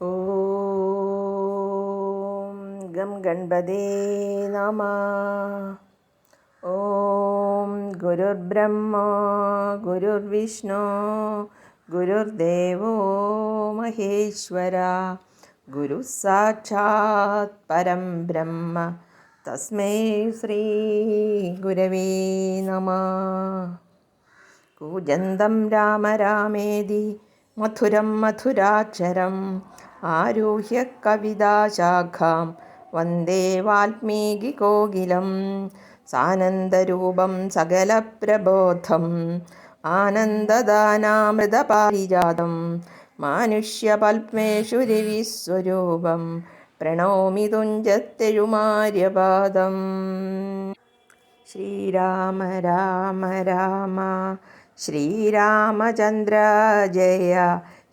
ഓം gum ഗണപതേ നമ. ഓം ഗുരുർബ്രഹ്മ ഗുരുർവിഷ്ണു ഗുരുർദേവോ മഹേശ്വര ഗുരു സാക്ഷാത് പരം ബ്രഹ്മ. തസ്മൈ ശ്രീ ഗുരവേ നമ. കൂജന്തം രാമ രാമേതി മധുരം മധുരാക്ഷരം ആരുഹ്യ കവിതാശാഖാം. വന്ദേ വാൽമീകി കോകിലം. സാനന്ദരൂപം സകലപ്രബോധം ആനന്ദദാനാമൃതപാരിജാതം. മാനുഷ്യപത്മേഷു രവിസ്വരൂപം പ്രണോമി തുഞ്ചത്തെഴുമാര്യപാദം ശ്രീരാമ രാമ രാമ. ശ്രീരാമചന്ദ്ര ജയ.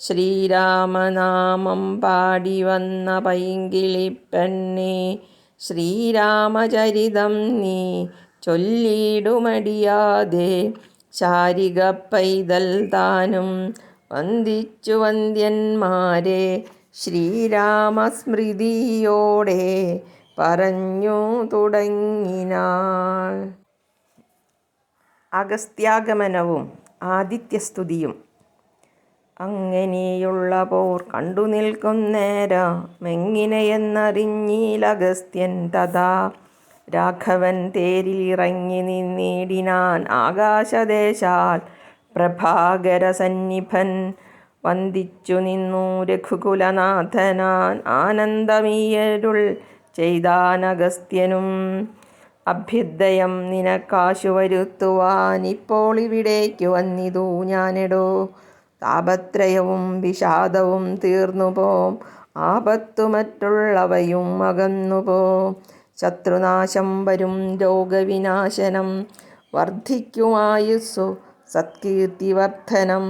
ശ്രീരാമനാമം പാടി വന്ന പൈങ്കിളിപ്പെണ്ണേ ശ്രീരാമചരിതം നീ ചൊല്ലിടുമടിയാതെ ശാരിക പൈതൽ താനും വന്ദിച്ചു വന്ദ്യന്മാരെ ശ്രീരാമസ്മൃതിയോടെ പറഞ്ഞു തുടങ്ങിനാൾ. അഗസ്ത്യാഗമനവും ആദിത്യസ്തുതിയും അങ്ങനെയുള്ള പോർ കണ്ടു നിൽക്കുന്നേരമെങ്ങിനെയെന്നറിഞ്ഞീലഗസ്ത്യൻ തഥാ. രാഘവൻ തേരിലിറങ്ങി നിന്നിടിനാൻ ആകാശദേശാൽ പ്രഭാകരസന്നിഭൻ വന്ദിച്ചു നിന്നു രഘുകുലനാഥനാൻ ആനന്ദമീയരുൾ ചെയ്താനഗസ്ത്യനും അഭ്യുദയം നിനക്കാശു വരുത്തുവാൻ ഇപ്പോൾ ഇവിടേക്ക് വന്നിതു ഞാനെടോ. താപത്രയവും വിഷാദവും തീർന്നുപോം. ആപത്തു മറ്റുള്ളവയും അകന്നുപോം. ശത്രുനാശം വരും രോഗവിനാശനം. വർദ്ധിക്കുമായുസ്സു സത്കീർത്തിവർദ്ധനം.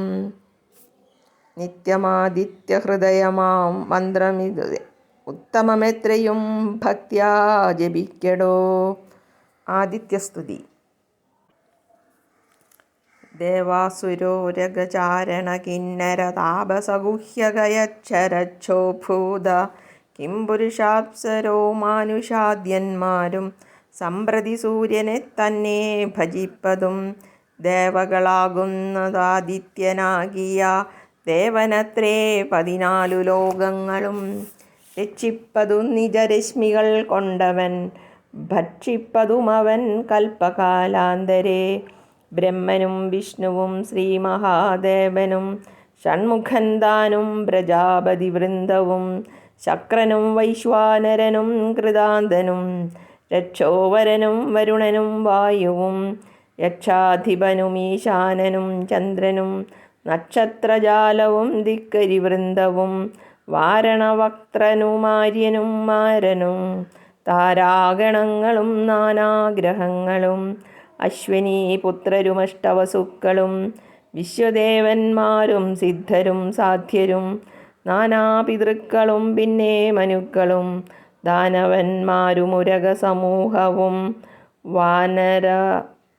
നിത്യമാദിത്യഹൃദയമാം മന്ത്രമിത്. ഉത്തമമെത്രയും ഭക്ത്യാ ജപിക്കടോ. ആദിത്യസ്തുതി. ദേവാസുരോരഗചാരണ കിന്നര താപസഗുഹ്യകയക്ഷരക്ഷോഭൂത കിം പുരുഷാപ്സരോ മാനുഷാദ്യന്മാരും സമ്പ്രതി സൂര്യനെ തന്നെ ഭജിപ്പതും. ദേവകളാകുന്നതാദിത്യനാകിയ ദേവനത്രേ പതിനാലു ലോകങ്ങളും. രക്ഷിപ്പതു നിജരശ്മികൾ കൊണ്ടവൻ ഭക്ഷിപ്പതുമവൻ കൽപ്പകാലാന്തരെ. ബ്രഹ്മനും വിഷ്ണുവും ശ്രീ മഹാദേവനും ഷൺമുഖൻ താനും പ്രജാപതി വൃന്ദവും ശക്രനും വൈശ്വാനരനും കൃതാന്തനും രക്ഷോവരനും വരുണനും വായുവും യക്ഷാധിപനും ഈശാനനും ചന്ദ്രനും നക്ഷത്രജാലവും ദിക്കരി വൃന്ദവും വാരണവക്ത്രനുമാര്യനും മാരനും താരാഗണങ്ങളും നാനാഗ്രഹങ്ങളും അശ്വിനി പുത്രരുമഷ്ടവസുക്കളും വിശ്വദേവന്മാരും സിദ്ധരും സാധ്യരും നാനാപിതൃക്കളും പിന്നെ മനുക്കളും ദാനവന്മാരുമുരക സമൂഹവും വാനര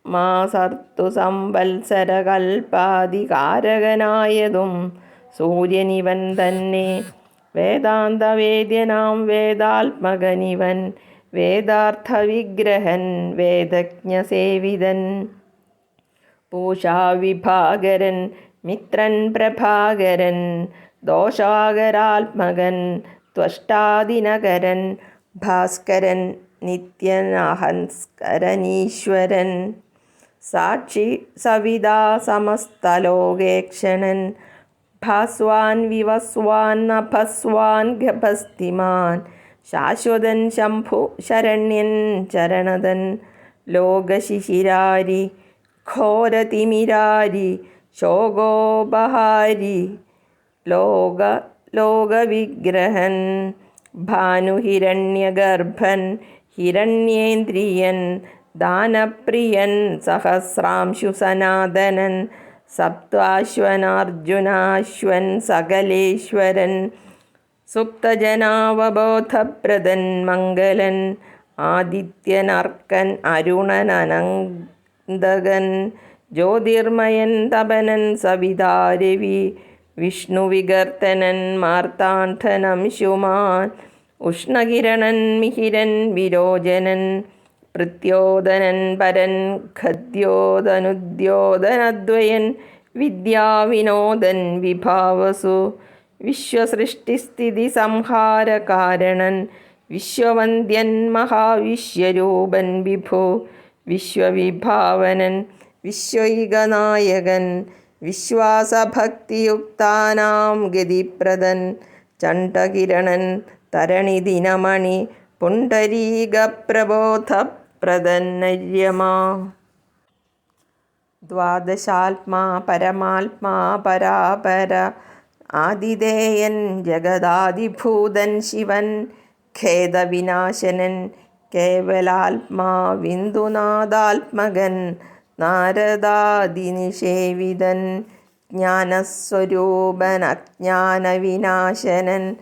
മാസർത്തു സംവത്സര കൽപ്പാധികാരകനായതും സൂര്യനിവൻ തന്നെ വേദാന്തവേദ്യനാം വേദാത്മകനിവൻ വേദാർത്ഥവിഗ്രഹൻ വേദജ്ഞസേവിതൻ. പൂഷാവിഭാകരൻ മിത്രൻ പ്രഭാകരൻ. ദോഷാകരാത്മകൻ ത്വഷ്ടാദിനകരൻ. ഭാസ്കരൻ നിത്യനഹംസ്കരനീശ്വരൻ. സാക്ഷി സവിതാ സമസ്തലോകേക്ഷണൻ. ഭാസ്വാൻ വിവസ്വാൻ നഭസ്വാൻ ഗഭസ്തിമാൻ. ശാശ്വതൻ ശംഭു ശരണ്യൻ ചരണതൻ ലോകശിശിരാരി ഘോരതിമിരാരി ശോകോപഹാരി ലോക ലോകവിഗ്രഹൻ ഭാനുഹിരണ്യഗർഭൻ ഹിരണ്യേന്ദ്രിയൻ ദാനപ്രിയൻ സഹസ്രാംശു സനാതനൻ സപ്താശ്വനാർജുനാശ്വൻ സകലേശ്വരൻ സുപ്തജനാവബോധപ്രദൻ മംഗലൻ ആദിത്യനർക്കൻ അരുണനനന്ദകൻ ജ്യോതിർമയൻ തപനൻ സവിതാരവി വിഷ്ണുവികർത്തനൻ മാർത്താണ്ഡനംശുമാൻ ഉഷ്ണകിരണൻ മിഹിരൻ വിരോചനൻ പ്രത്യോദനൻ പരൻ ഖദ്യോദനുദ്യോദനദ്വയൻ വിദ്യാവിനോദൻ വിഭാവസു വിശ്വസൃഷ്ടിസ്ഥിതി സംഹാരകാരണൻ വിശ്വവന്ദ്യൻ മഹാവിശ്വരൂപൻ വിഭോ വിശ്വവിഭാവനൻ വിശ്വൈകനായകൻ വിശ്വാസഭക്തിയുക്താനാം ഗതിപ്രദൻ ചണ്ഡകിരണൻ തരണിദിനമണി പുണ്ടരീകപ്രബോധപ്രദന്നര്യമാ ദ്വാദശാത്മാ പരമാത്മാ പരാപര ആതിഥേയൻ ജഗദാദിഭൂതൻ ശിവൻ ഖേദവിനാശനൻ കേവലാത്മാ വിന്ദുനാഥാത്മകൻ നാരദാദിനിഷേവിതൻ ജ്ഞാനസ്വരൂപൻ അജ്ഞാനവിനാശനൻ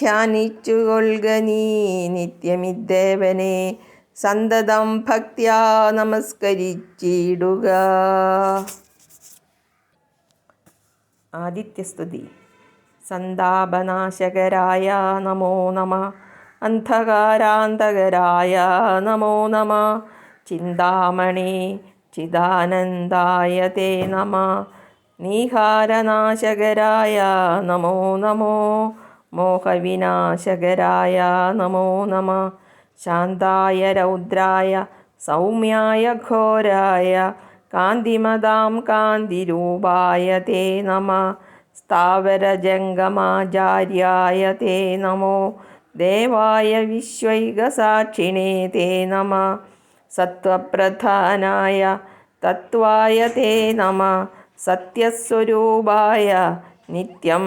ധ്യാനിച്ചുകൊള്ളുക നീ നിത്യമിദ്ദേവനെ സന്തതം ഭക്തിയ നമസ്കരിച്ചിടുക. ആദിത്യസ്തുതി. സന്താപനാശകരായ നമോ നമ. അന്ധകാരാന്തകരായ നമോ നമ. ചിന്താമണി ചിദാനന്ദായ തേ നമ. നീഹാരനാശകരായ നമോ നമോ. മോഹവിനാശകരായ നമോ നമ. ശാന്തായ രൗദ്രായ സൗമ്യായ ഘോരായ കാന്തിമതാം കാന്തിരൂപായ തേ നമ. സ്ഥാവരജംഗമാചാര്യായ തേ നമോ. ദേവായ വിശ്വൈകസാക്ഷിണേ തേ നമ. സത്വപ്രധാനായ തത്വായ തേ നമ. സത്യസ്വരൂപായ നിത്യം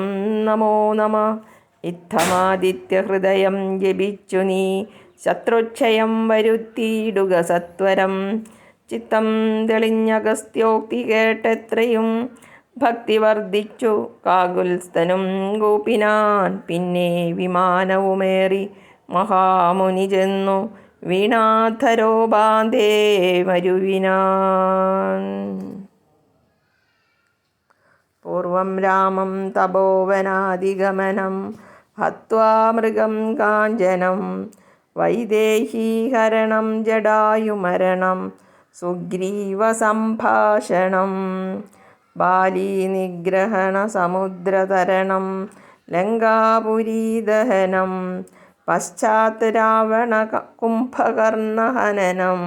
നമോ നമ. ഇത്തമാദിത്യഹൃദയം ജപിച്ചു നീ. ശത്രുക്ഷയം വരുത്തിയിടുക സത്വരം. ചിത്തം തെളിഞ്ഞഗസ്ത്യോക്തി കേട്ടെത്രയും ഭക്തി വർദ്ധിച്ചു. കാകുൽസ്ഥനും ഗോപിനാൻ പിന്നെ വിമാനവുമേറി മഹാമുനി ചെന്നു. വീണാധരോപാന്തേ മരുവിനാൻ പൂർവം രാമം തപോവനാദിഗമനം ഹത്വാ മൃഗം കാഞ്ചനം. വൈദേഹീഹരണം ജടായുമരണം. സുഗ്രീവസംഭാഷണം ബാലീനിഗ്രഹണസമുദ്രതരണം ലങ്കാപുരീദഹനം പശ്ചാത് രാവണ കുംഭകർണഹനനം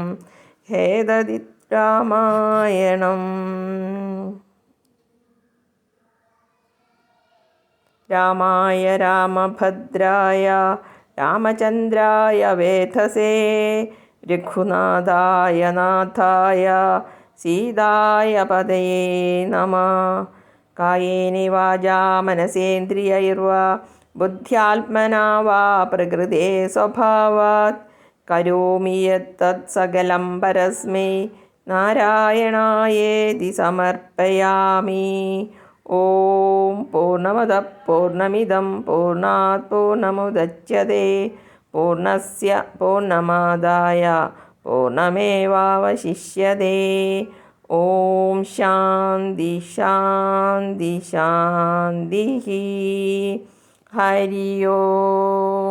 ഹേതതി രാമായണം രാമായ രാമഭദ്രായ രാമചന്ദ്രായ വേധസേ രഘുനാഥായ നാഥായ सीतायपदये नमः। कायेने वाजा मनसेन्द्रियैर्वा बुद्ध्यात्मना वा प्रकृते स्वभावात्। करोमि यत्तत् सकलं परस्मै नारायणायेति समर्पयामि। ॐ पूर्णमदः पूर्णमिदं पूर्णात् पूर्णमुदच्यते। पूर्णस्य पूर्णमादाय പൂർണമേവാവശിഷ്യത്തെ ഓം ശാന്തി ശാന്തി ശാന്തി ഹരി ഓം